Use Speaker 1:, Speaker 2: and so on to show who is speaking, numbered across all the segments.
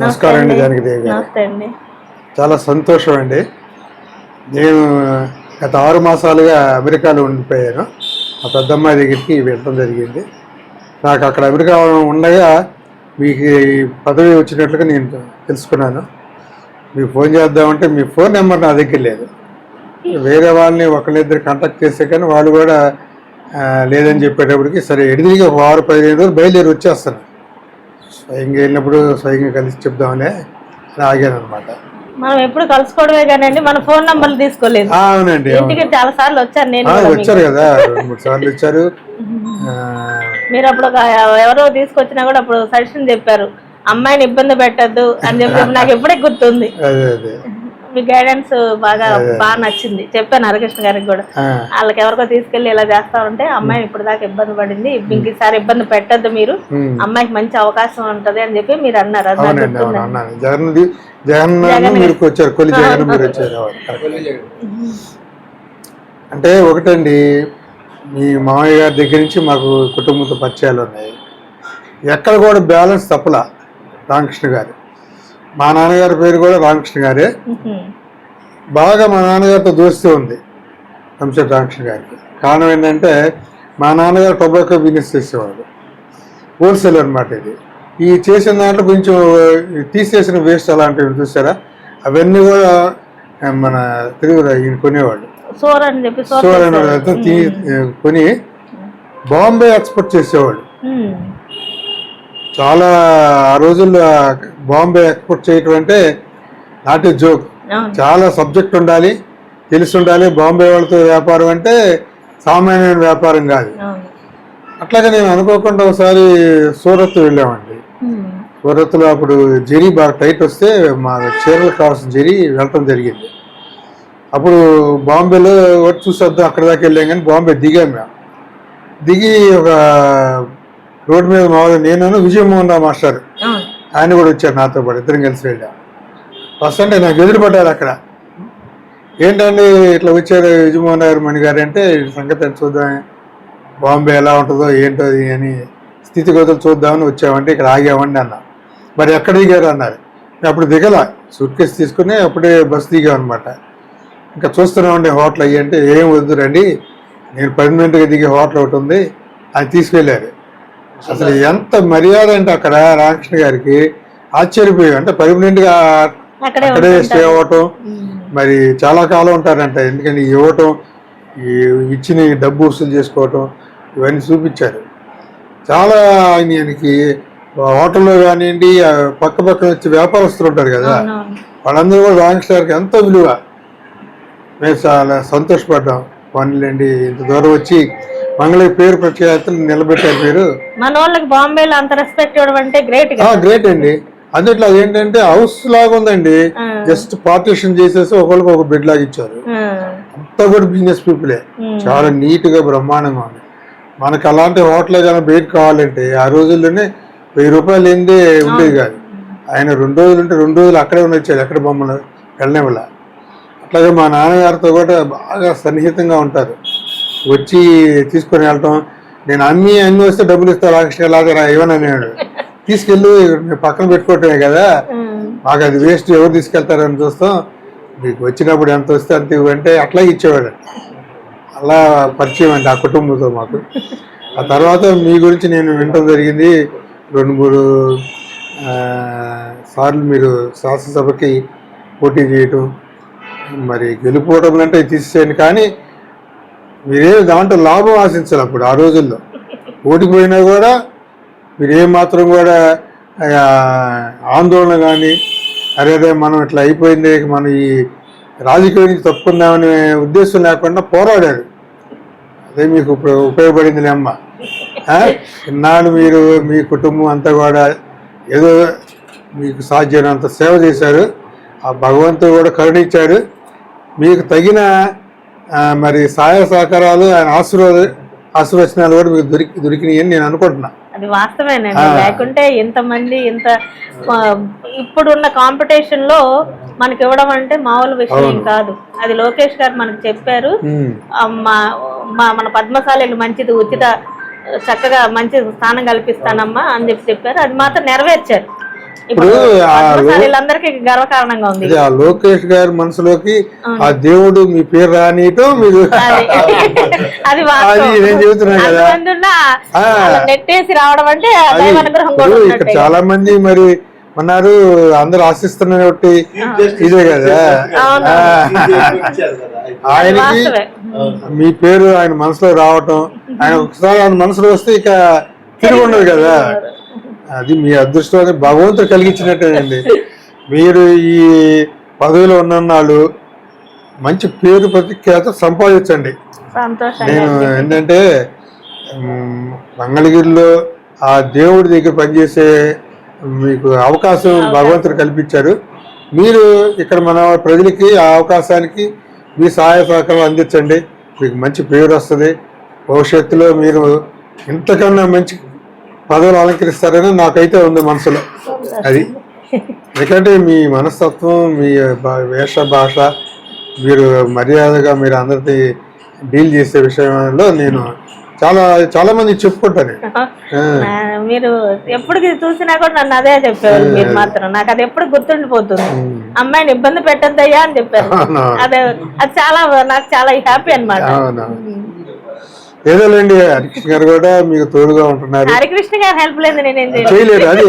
Speaker 1: నమస్కారం అండి జానకిదేవి గారు. చాలా సంతోషం అండి. నేను గత ఆరు మాసాలుగా అమెరికాలో ఉండిపోయాను. మా పెద్దమ్మాయి దగ్గరికి వెళ్ళడం జరిగింది. నాకు అక్కడ అమెరికా ఉండగా మీకు ఈ పదవి వచ్చినట్లుగా నేను తెలుసుకున్నాను. మీకు ఫోన్ చేద్దామంటే మీ ఫోన్ నెంబర్ నా దగ్గర లేదు. వేరే వాళ్ళని ఒకళ్ళిద్దరు కాంటాక్ట్ చేస్తే కానీ వాళ్ళు కూడా లేదని చెప్పేటప్పటికి సరే ఎడిదిగా ఒక వారం పదిహేను రోజులు బయలుదేరి వచ్చేస్తాను స్వయంగా వెళ్ళినప్పుడు స్వయంగా కలిసి చెప్దామని అని ఆగాను అనమాట
Speaker 2: మనం ఎప్పుడు కలుసుకోవడమే కానండి మన ఫోన్ నంబర్లు తీసుకోలేదు.
Speaker 1: అవునండి అవును.
Speaker 2: ఇంటికి చాలా సార్లు వచ్చాను నేను
Speaker 1: ఆ,
Speaker 2: కూడా మీకు.
Speaker 1: వచ్చారు కదా రెండు మూడు సార్లు వచ్చారు. ఆ,
Speaker 2: మీరు అప్పుడు ఒక ఎవరో తీసుకొచ్చినా కూడా అప్పుడు సజెషన్ చెప్పారు. అమ్మాయిని ఇబ్బంది పెట్టద్దు అని చెప్పి నాకు ఎప్పుడే గుర్తుంది.
Speaker 1: అదే అదే.
Speaker 2: మీ గైడెన్స్ బాగా బాగా నచ్చింది. చెప్పాను హరికృష్ణ గారికి కూడా. వాళ్ళకి ఎవరికో తీసుకెళ్ళి ఇలా చేస్తా ఉంటే అమ్మాయి ఇప్పుడు దాకా ఇబ్బంది పడింది. ఇంకోసారి ఇబ్బంది పెట్టద్దు మీరు. అమ్మాయికి మంచి అవకాశం ఉంటది అని చెప్పి మీరు అన్నారు.
Speaker 1: జగన్ జగన్ మీరు వచ్చారు. కొలి జగన్ మీరు వచ్చారు. అవును, కరెక్ట్. అంటే ఒకటండి మీ మామయ్య గారి దగ్గర నుంచి మాకు కుటుంబంతో పరిచయాలు ఉన్నాయి. ఎక్కడ కూడా బ్యాలెన్స్ తప్పలా రామకృష్ణ గారు. మా నాన్నగారి పేరు కూడా రామకృష్ణ గారే. బాగా మా నాన్నగారితో దోస్తీ ఉంది కంసెట్ రామకృష్ణ గారికి. కారణం ఏంటంటే మా నాన్నగారు టొబాకో బిజినెస్ చేసేవాడు హోల్సేల్ అనమాట ఇది. ఈ చేసిన దాంట్లో కొంచెం తీసేసిన వేస్ట్ అలాంటివి చూసారా? అవన్నీ కూడా మన తెలుగు ఈయన కొనేవాళ్ళు
Speaker 2: సోర్ అని చెప్పి సోర్
Speaker 1: కొని బాంబే ఎక్స్పోర్ట్ చేసేవాడు. చాలా ఆ రోజుల్లో బాంబే ఎక్స్పోర్ట్ చేయటం అంటే నాట్ ఏ జోక్. చాలా సబ్జెక్ట్ ఉండాలి తెలిసి ఉండాలి బాంబే వాళ్ళతో వ్యాపారం అంటే సామాన్యమైన వ్యాపారం కాదు. అట్లాగే నేను అనుకోకుండా ఒకసారి సూరత్ వెళ్ళామండి. సూరత్లో అప్పుడు జెరీ బాగా టైట్ వస్తే మా చీరలు కావాల్సిన జెరీ వెళ్ళటం జరిగింది. అప్పుడు బాంబేలో ఒకటి చూసొద్దాం అక్కడ దాకా వెళ్ళాం కానీ బాంబే దిగాం మేము. దిగి ఒక రోడ్డు మీద మామూలుగా నేను విజయమోహన్ రావు మాస్టర్. ఆయన కూడా వచ్చారు నాతో పాటు ఇద్దరం కలిసి వెళ్ళాం. ఫస్ట్ అంటే నాకు ఎదురు పడ్డారు అక్కడ. ఏంటండి ఇట్లా వచ్చారు యజమాని గారు మణి గారు అంటే సంగతి చూద్దాం బాంబే ఎలా ఉంటుందో ఏంటో అని స్థితిగతులు చూద్దామని వచ్చామంటే ఇక్కడ ఆగామండి అన్న. మరి ఎక్కడ దిగారు అన్నారు. నేను అప్పుడు దిగల సూట్ కేసు తీసుకుని అప్పుడే బస్ దిగామన్నమాట. ఇంకా చూస్తున్నామండి హోటల్ అయ్యి అంటే ఏం వద్దు రండి నేను పర్మనెంట్గా దిగే హోటల్ ఒకటి ఉంది అది తీసుకెళ్ళారు. అసలు ఎంత మర్యాద అంటే అక్కడ రామకృష్ణ గారికి ఆశ్చర్యపోయాం అంటే పర్మనెంట్గా
Speaker 2: అక్కడే
Speaker 1: అక్కడే స్టే అవ్వటం. మరి చాలా కాలం ఉంటారంట. ఎందుకని ఇవ్వటం ఇచ్చిన డబ్బు వసూలు చేసుకోవటం ఇవన్నీ చూపించారు. చాలా ఆయనకి హోటల్లో కానివ్వండి పక్క పక్కన వచ్చి వ్యాపారస్తులు ఉంటారు కదా. వాళ్ళందరూ కూడా రామకృష్ణ గారికి ఎంతో విలువ. మేము చాలా సంతోషపడ్డాం. పనులండి ఇంత దూరం వచ్చి మంగళ పేరు ప్రఖ్యాతలు నిలబెట్టారు మీరు.
Speaker 2: మన వాళ్ళకి బాంబేలో అంత రెస్పెక్ట్ ఇవ్వడం అంటే గ్రేట్
Speaker 1: గ్రేట్ అండి. అందుట్లో అదేంటంటే హౌస్ లాగా ఉందండి. జస్ట్ పార్టీషన్ చేసేసి ఒకరికి ఒక బెడ్ లాగా ఇచ్చారు. అంతా కూడా బిజినెస్ పీపులే. చాలా నీట్గా బ్రహ్మాండంగా ఉంది. మనకు అలాంటి హోటల్ ఏదైనా బయట కావాలంటే ఆ రోజుల్లోనే వెయ్యి రూపాయలు ఏంది ఉండేది కాదు. ఆయన రెండు రోజులు ఉంటే రెండు రోజులు అక్కడే ఉండొచ్చారు. ఎక్కడ బొమ్మలు? వెళ్ళనివ్వల. అట్లాగే మా నాన్నగారితో కూడా బాగా సన్నిహితంగా ఉంటారు. వచ్చి తీసుకొని వెళ్ళటం నేను అన్ని అన్ని వస్తే డబ్బులు ఇస్తా రాకృష్ణ లాగా ఏమని అనేవాడు తీసుకెళ్ళి మేము పక్కన పెట్టుకోవటమే కదా. మాకు అది వేస్ట్ ఎవరు తీసుకెళ్తారని చూస్తాం. మీకు వచ్చినప్పుడు ఎంత వస్తే అంత ఇవ్వంటే అట్లా ఇచ్చేవాడు. అలా పరిచయం అండి ఆ కుటుంబంతో మాకు. ఆ తర్వాత మీ గురించి నేను వినటం జరిగింది. రెండు మూడు సార్లు మీరు శాసనసభకి పోటీ చేయటం మరి గెలుపోవడం అంటే తీసేయండి. కానీ మీరే దాంట్లో లాభం ఆశించాలి అప్పుడు ఆ రోజుల్లో. ఓడిపోయినా కూడా మీరేం మాత్రం కూడా ఆందోళన కానీ అరేదే మనం ఇట్లా అయిపోయింది మనం ఈ రాజకీయం నుంచి తప్పుకుందామనే ఉద్దేశం లేకుండా పోరాడారు. అదే మీకు ఇప్పుడు ఉపయోగపడింది అమ్మ. ఇన్నాళ్ళు మీరు మీ కుటుంబం అంతా కూడా ఏదో మీకు సాధ్యమైనంత సేవ చేశారు. ఆ భగవంతుడు కూడా కరుణించాడు. మీకు తగిన మరి సహాయ సహకారాలు ఆయన ఆశీర్వాద ఆశీర్వచనాలు కూడా మీకు దొరికి దొరికినాయి అని నేను అనుకుంటున్నా.
Speaker 2: అది వాస్తవేనండి లేకుంటే ఇంతమంది ఇంత ఇప్పుడున్న కాంపిటీషన్లో మనకి ఇవ్వడం అంటే మామూలు విషయం కాదు. అది లోకేష్ గారు మనకు చెప్పారు. మా- మన పద్మశాలీలు మంచిది ఉచిత చక్కగా మంచి స్థానం కల్పిస్తానమ్మా అని చెప్పి చెప్పారు. అది మాత్రం నెరవేర్చారు.
Speaker 1: ఇప్పుడు
Speaker 2: గర్వకారణంగా ఉంది.
Speaker 1: ఆ లోకేష్ గారి మనసులోకి ఆ దేవుడు మీ పేరు రానియటం మీరు
Speaker 2: అది. అది
Speaker 1: అది
Speaker 2: వాస్తవం.
Speaker 1: నేను చెబుతున్నా కదా.
Speaker 2: నెట్టేసి రావడం అంటే
Speaker 1: ఇక్కడ చాలా మంది మరి ఉన్నారు అందరు ఆశిస్తున్న ఒకటి ఇదే కదా. ఆయనకి మీ పేరు ఆయన మనసులో రావటం ఆయన ఒకసారి ఆయన మనసులో వస్తే ఇక తిరిగి ఉండదు కదా అది మీ అదృష్టం భగవంతుడు కలిగించినట్టేనండి. మీరు ఈ పదవిలో ఉన్నన్నాళ్ళు మంచి పేరు ప్రతిఖ్యాత సంపాదించండి. నేను ఏంటంటే మంగళగిరిలో ఆ దేవుడి దగ్గర పనిచేసే మీకు అవకాశం భగవంతుడు కల్పించారు. మీరు ఇక్కడ మన ప్రజలకి ఆ అవకాశానికి మీ సహాయ సహకారం అందించండి. మీకు మంచి పేరు వస్తుంది. భవిష్యత్తులో మీరు ఇంతకన్నా మంచి పదవులు అలంకరిస్తారని నాకైతే ఉంది మనసులో. అది. ఎందుకంటే మీ మనస్తత్వం మీ వేష భాష మీరు మర్యాదగా మీరు అందరితో డీల్ చేసే విషయంలో నేను చాలా చాలా మంది చెప్పుకుంటాను
Speaker 2: మీరు ఎప్పుడు చూసినా కూడా నన్ను అదే చెప్పారు మీరు మాత్రం. నాకు అది ఎప్పుడు గుర్తుండిపోతుంది. అమ్మాయిని ఇబ్బంది పెట్టద్దయ్యా అని చెప్పారు. అదే అది చాలా నాకు చాలా హ్యాపీ అన్నమాట.
Speaker 1: ఏదోలేండి హరికృష్ణ గారు కూడా మీకు తోడుగా ఉంటున్నారు.
Speaker 2: హరికృష్ణ గారు హెల్ప్ లేదు నేనేం చేయలేదు.
Speaker 1: అది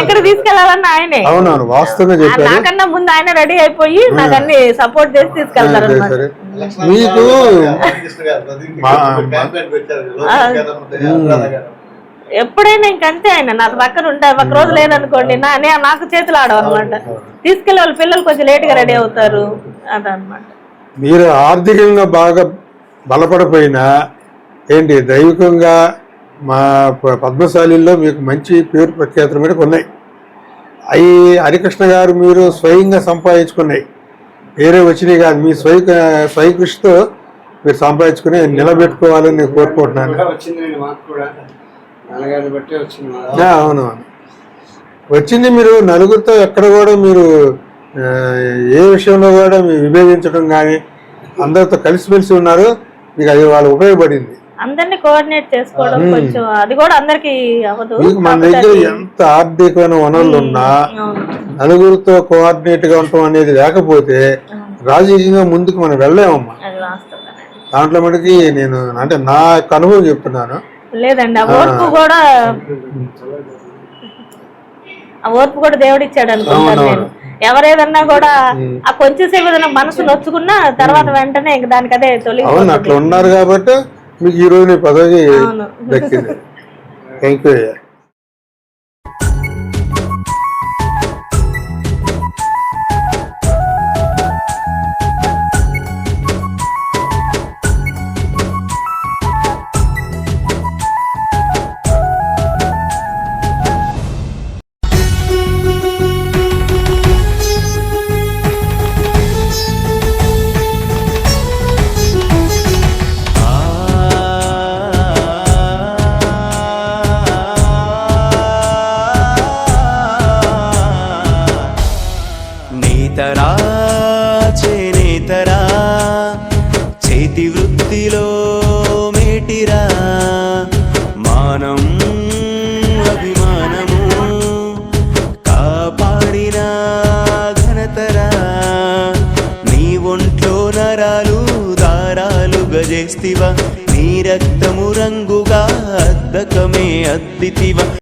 Speaker 2: ఎక్కడ తీసుకెళ్ళాలన్న ఆయనే.
Speaker 1: అవునవును వాస్తవంగా చెప్పారు.
Speaker 2: నాకన్నా ముందు ఆయన రెడీ అయిపోయి నాకు అన్ని సపోర్ట్ చేసి తీసుకెళ్తారు
Speaker 1: మీకు
Speaker 2: ఎప్పుడైనా ఇంకంతే ఆయన నా పక్కన ఉంటారు ఒక రోజు లేదనుకోండి నా నే- నాకు చేతులు ఆడవు అనమాట తీసుకెళ్ళి వాళ్ళ పిల్లలు కొంచెం లేట్గా రెడీ అవుతారు అదనమాట
Speaker 1: మీరు ఆర్థికంగా బాగా బలపడిపోయినా ఏంటి దైవికంగా మా పద్మశాలిల్లో మీకు మంచి పేరు ప్రఖ్యాతులు మీద ఉన్నాయి. అవి హరికృష్ణ గారు మీరు స్వయంగా సంపాదించుకున్నాయి. వేరే వచ్చినాయి కాదు మీ స్వయ స్వయకృషితో మీరు సంపాదించుకుని నిలబెట్టుకోవాలని నేను కోరుకుంటున్నాను
Speaker 3: కూడా. బట్టి వచ్చింది
Speaker 1: మీరు నలుగురితో ఎక్కడ కూడా మీరు ఏ విషయంలో కూడా మీరు విభేదించడం కానీ అందరితో కలిసిమెలిసి ఉన్నారు మీకు అది వాళ్ళు ఉపయోగపడింది.
Speaker 2: అందరినీ కోఆర్డినేట్ చేసుకోవడం కొంచెం అది కూడా అందరికి అవ్వదు
Speaker 1: మన దగ్గర ఎంత ఆర్థికమైన వనరులు ఉన్నా. నలుగురితో కోఆర్డినేట్గా ఉండటం అనేది లేకపోతే రాజకీయంగా ముందుకు మనం
Speaker 2: వాస్తవమే
Speaker 1: దాంట్లో మనకి నేను అంటే నా యొక్క అనుభవం చెప్తున్నాను.
Speaker 2: లేదండి ఆ ఓర్పు కూడా ఆ ఓర్పు కూడా దేవుడు ఇచ్చాడు అనుకుంటాను నేను. ఎవరేదన్నా కూడా ఆ కొంచెం సేపు ఏదైనా మనసు నొచ్చుకున్నా తర్వాత వెంటనే ఇంక దానికి అదే తొలగి
Speaker 1: అవును అట్లా ఉన్నారు కాబట్టి మీకు ఈ రోజు నీ పదవి
Speaker 2: అవును.
Speaker 1: దక్కింది థ్యాంక్ యూ అయ్యా
Speaker 4: మానం అభిమానము. కాపాడిన ఘనతరా. నీ ఒంట్లో నరాలు దారాలు గజేస్తివా. నీ రక్తము రంగుగా అద్దకమే అద్దితివా.